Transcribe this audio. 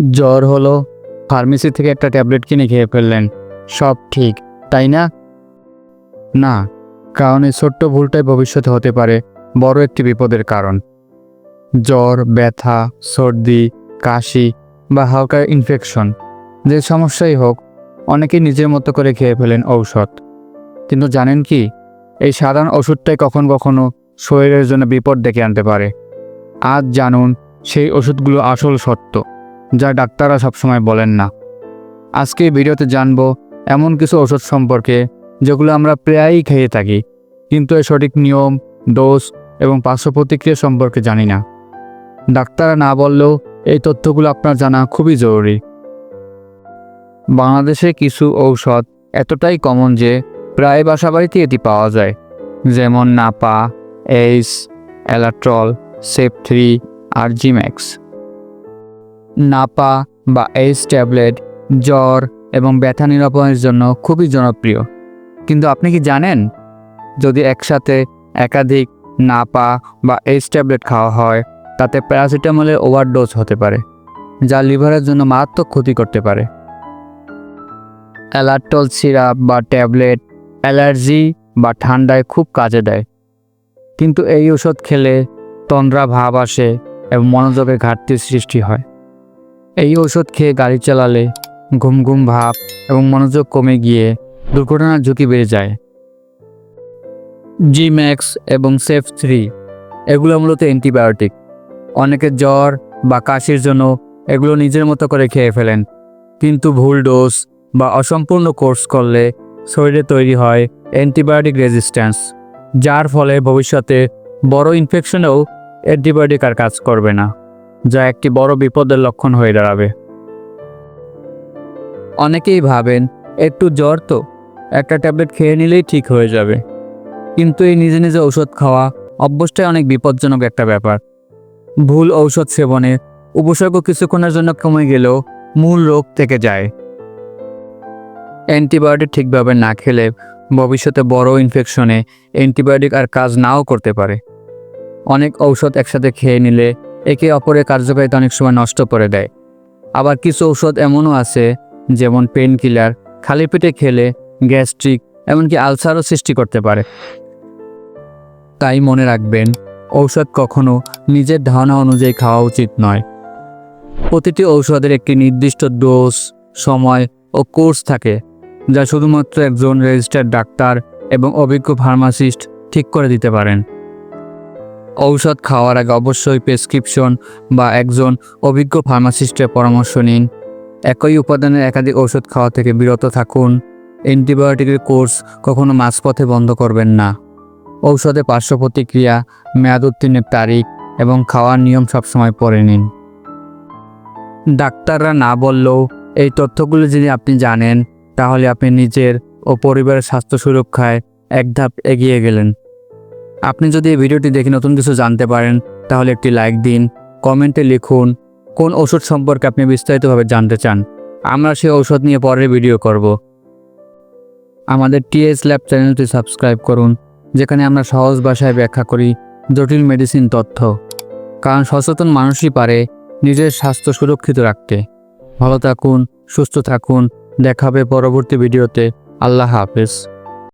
জ্বর হলো ফার্মেসি থেকে একটা ট্যাবলেট কিনে খেয়ে ফেললেন। সব ঠিক, তাই না? না, কারণ এই ছোট্ট ভুলটাই ভবিষ্যতে হতে পারে, বড় একটি বিপদের কারণ। জ্বর, ব্যথা, সর্দি, কাশি বা হালকা ইনফেকশন যে সমস্যাই হোক অনেকে নিজের মতো করে খেয়ে ফেলেন ঔষধ। কিন্তু জানেন কি, এই সাধারণ ওষুধটাই কখন কখনো শরীরের জন্য বিপদ ডেকে আনতে পারে। আজ জানুন, সেই ওষুধগুলো আসল সত্য। যা ডাক্তাররা সবসময় বলেন না। আজকে ভিডিওতে জানব এমন কিছু ওষুধ সম্পর্কে, যেগুলো আমরা প্রায়ই খেয়ে থাকি, কিন্তু এর সঠিক নিয়ম, ডোজ এবং পার্শ্ব প্রতিক্রিয়া সম্পর্কে জানি না। ডাক্তাররা না বললেও এই তথ্যগুলো আপনার জানা খুবই জরুরি। বাংলাদেশে কিছু ঔষধ এতটাই কমন যে প্রায় বাসাবাড়িতে এটি পাওয়া যায়। যেমন নাপা এইস অ্যালাট্রল, সেপ থ্রি আর জিম্যাক্স নাপা বা এইস ট্যাবলেট, জ্বর এবং ব্যথা নিরাপনের জন্য খুবই জনপ্রিয়। কিন্তু আপনি কি জানেন? যদি একসাথে একাধিক নাপা বা এইস ট্যাবলেট খাওয়া হয়, তাতে প্যারাসিটামলের ওভারডোজ হতে পারে, যা লিভারের জন্য মারাত্মক ক্ষতি করতে পারে। অ্যালার্টল সিরাপ বা ট্যাবলেট অ্যালার্জি বা ঠান্ডায় খুব কাজে দেয়। কিন্তু এই ওষুধ খেলে তন্দ্রা ভাব আসে এবং মনোযোগের ঘাটতির সৃষ্টি হয়। এই ওষুধ খেয়ে গাড়ি চালালে ঘুম ঘুম ভাব এবং মনোযোগ কমে গিয়ে দুর্ঘটনার ঝুঁকি বেড়ে যায়। জি ম্যাক্স এবং সেফ থ্রি এগুলো মূলত অ্যান্টিবায়োটিক। অনেকে জ্বর বা কাশির জন্য এগুলো নিজের মতো করে খেয়ে ফেলেন। কিন্তু ভুল ডোজ বা অসম্পূর্ণ কোর্স করলে শরীরে তৈরি হয় অ্যান্টিবায়োটিক রেজিস্ট্যান্স, যার ফলে ভবিষ্যতে বড় ইনফেকশনেও অ্যান্টিবায়োটিক আর কাজ করবে না। যা একটি বড় বিপদের লক্ষণ হয়ে দাঁড়াবে। অনেকেই ভাবেন, একটু জ্বর তো, একটা ট্যাবলেট খেয়ে নিলেই ঠিক হয়ে যাবে। কিন্তু এই নিজে নিজে ঔষধ খাওয়া অবশ্যই অনেক বিপজ্জনক একটা ব্যাপার। ভুল ঔষধ সেবনে উপসর্গ কিছুক্ষণের জন্য কমে গেলেও মূল রোগ থেকে যায়। অ্যান্টিবায়োটিক ঠিকভাবে না খেলে ভবিষ্যতে বড় ইনফেকশনে অ্যান্টিবায়োটিক আর কাজ নাও করতে পারে। অনেক ঔষধ একসাথে খেয়ে নিলে একে অপরের কার্যকারিতা অনেক সময় নষ্ট করে দেয়। আবার কিছু ঔষধ এমনও আছে, যেমন পেন কিলার খালি পেটে খেলে গ্যাস্ট্রিক এমনকি আলসারও সৃষ্টি করতে পারে। তাই মনে রাখবেন, ঔষধ কখনো নিজের ধারণা অনুযায়ী খাওয়া উচিত নয়। প্রতিটি ঔষধের একটি নির্দিষ্ট ডোজ সময় ও কোর্স থাকে, যা শুধুমাত্র একজন রেজিস্টার্ড ডাক্তার এবং অভিজ্ঞ ফার্মাসিস্ট ঠিক করে দিতে পারেন। ঔষধ খাওয়ার আগে অবশ্যই প্রেসক্রিপশন বা একজন অভিজ্ঞ ফার্মাসিস্টের পরামর্শ নিন। একই উপাদানের একাধিক ঔষধ খাওয়া থেকে বিরত থাকুন। অ্যান্টিবায়োটিকের কোর্স কখনো মাঝপথে বন্ধ করবেন না। ঔষধে পার্শ্ব প্রতিক্রিয়া, মেয়াদ উত্তীর্ণের তারিখ এবং খাওয়ার নিয়ম সবসময় পড়ে নিন। ডাক্তাররা না বললেও এই তথ্যগুলো যদি আপনি জানেন, তাহলে আপনি নিজের ও পরিবারের স্বাস্থ্য সুরক্ষায় এক ধাপ এগিয়ে গেলেন। আপনি যদি এই ভিডিওটি দেখে নতুন কিছু জানতে পারেন, তাহলে একটি লাইক দিন, কমেন্টে লিখুন, কোন ওষুধ সম্পর্কে আপনি বিস্তারিতভাবে জানতে চান। আমরা সেই ঔষধ নিয়ে পরের ভিডিও করব। আমাদের টিএস ল্যাব চ্যানেলটি সাবস্ক্রাইব করুন, যেখানে আমরা সহজ ভাষায় ব্যাখ্যা করি জটিল মেডিসিন তথ্য। কারণ সচেতন মানুষই পারে নিজের স্বাস্থ্য সুরক্ষিত রাখতে। ভালো থাকুন, সুস্থ থাকুন, দেখা হবে পরবর্তী ভিডিওতে। আল্লাহ হাফেজ।